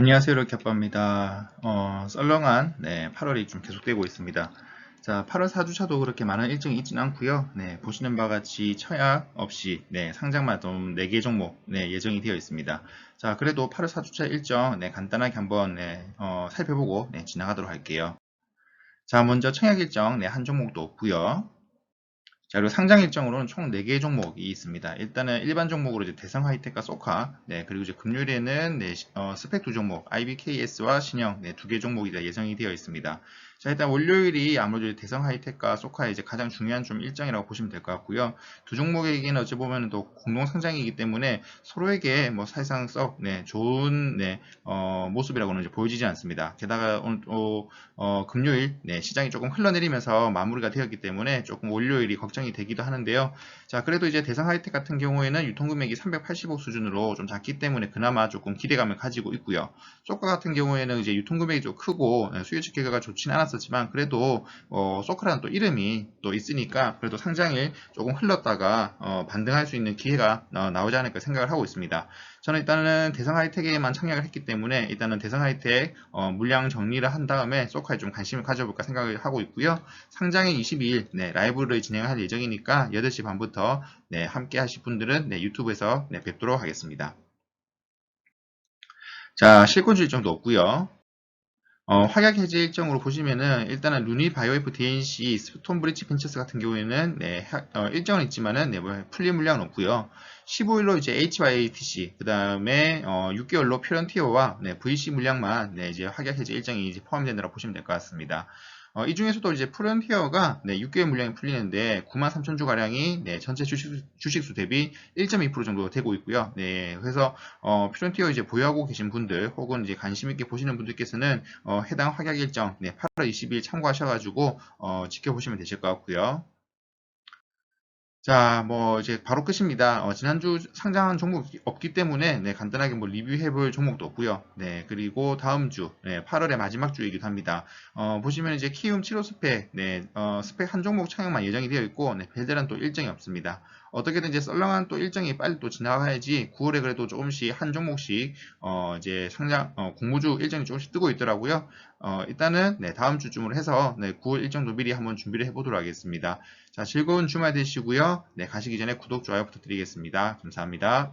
안녕하세요. 이렇게 아빠입니다. 어, 썰렁한 네, 8월이 좀 계속되고 있습니다. 자, 8월 4주차도 그렇게 많은 일정이 있지는 않고요. 네, 보시는 바와 같이 처약 없이 네, 상장만 좀 4개 종목 네, 예정이 되어 있습니다. 자, 그래도 8월 4주차 일정 네, 간단하게 한번 네, 어, 살펴보고 네, 지나가도록 할게요. 자, 먼저 청약 일정 네, 한 종목도 없고요. 자, 그리고 상장 일정으로는 총 4개의 종목이 있습니다. 일단은 일반 종목으로 이제 대성 하이텍과 소카, 네, 그리고 이제 금요일에는 네, 어, 스펙 두 종목, IBKS와 신형, 네, 두 개 종목이 예정이 되어 있습니다. 자, 일단 월요일이 아무래도 대성 하이텍과 소카의 이제 가장 중요한 좀 일정이라고 보시면 될 것 같고요. 두 종목에게는 어찌 보면 또 공동 상장이기 때문에 서로에게 뭐 사실상 썩, 네, 좋은, 네, 어, 모습이라고는 이제 보여지지 않습니다. 게다가 오늘 또, 어, 금요일, 네, 시장이 조금 흘러내리면서 마무리가 되었기 때문에 조금 월요일이 걱정 이 되기도 하는데요. 자, 그래도 이제 대성 하이텍 같은 경우에는 유통금액이 380억 수준으로 좀 작기 때문에 그나마 조금 기대감을 가지고 있고요. 소카 같은 경우에는 이제 유통금액이 좀 크고 네, 수요 지표가 좋지는 않았었지만 그래도 어, 소카라는 또 이름이 또 있으니까 그래도 상장일 조금 흘렀다가 어, 반등할 수 있는 기회가 어, 나오지 않을까 생각을 하고 있습니다. 저는 일단은 대성 하이텍에만 청약을 했기 때문에 일단은 대성 하이텍 어, 물량 정리를 한 다음에 소카에 좀 관심을 가져볼까 생각을 하고 있고요. 상장일 22일 네, 라이브를 진행할 예정이니까 8시 반부터 네, 함께 하실 분들은 네, 유튜브에서 네, 뵙도록 하겠습니다. 자, 실권주 일정도 없고요. 어, 확약 해제 일정으로 보시면은 일단은 루니 바이오에프 DNC 스톤 브리치 펜처스 같은 경우에는 네, 하- 어, 일정은 있지만은 네, 뭐 풀린 물량은 없고요. 15일로 이제 HYATC 그 다음에 어, 6개월로 퓨런티어와 네, VC 물량만 네, 이제 확약 해제 일정이 이제 포함된다고 보시면 될 것 같습니다. 어, 이 중에서도 이제 프론티어가 네, 6개월 물량이 풀리는데 9만 3천 주 가량이 네, 전체 주식, 주식수 대비 1.2% 정도 되고 있고요. 네, 그래서 어, 프론티어 이제 보유하고 계신 분들 혹은 이제 관심 있게 보시는 분들께서는 어, 해당 확약 일정 네, 8월 20일 참고하셔가지고 어, 지켜보시면 되실 것 같고요. 자, 뭐 이제 바로 끝입니다. 어, 지난주 상장한 종목이 없기 때문에 네, 간단하게 뭐 리뷰해볼 종목도 없고요. 네, 그리고 다음 주 네, 8월의 마지막 주이기도 합니다. 어, 보시면 이제 키움 7호 스펙, 네, 어, 스펙 한 종목 착용만 예정이 되어 있고 네, 별다른 또 일정이 없습니다. 어떻게든 이제 썰렁한 또 일정이 빨리 또 지나가야지 9월에 그래도 조금씩 한 종목씩 어, 이제 상장 어, 공모주 일정이 조금씩 뜨고 있더라고요. 어, 일단은 네, 다음 주쯤으로 해서 네, 9월 일정도 미리 한번 준비를 해보도록 하겠습니다. 자, 즐거운 주말 되시고요. 네, 가시기 전에 구독, 좋아요 부탁드리겠습니다. 감사합니다.